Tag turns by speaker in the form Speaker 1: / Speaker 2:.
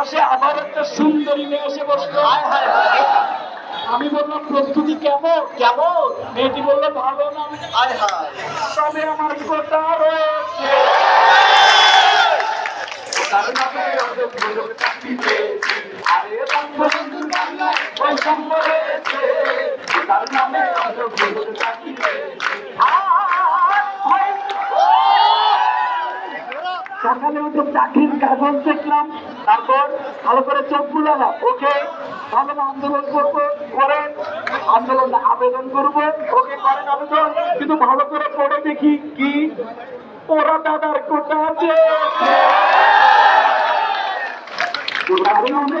Speaker 1: পাশে আবার একটা সুন্দরী মেয়ে এসে বসল। আমি বললাম প্রস্তুতি কেমন?
Speaker 2: কেমন?
Speaker 1: মেয়েটি বলল ভালো না। তবে আমার রয়েছে তার নামে বাংলায় বৈষম্য রয়েছে। তার নামে সকালে উঠে চাকরির কাগজ দেখলাম তারপর ভালো করে চোখ বুলালাম ওকে, ভালো আন্দোলন করব, করেন। আন্দোলন, আবেদন করব। ওকে, করেন আবেদন। কিন্তু ভালো করে পড়ে দেখি কি ওরা দাদার কোটা আছে। নামে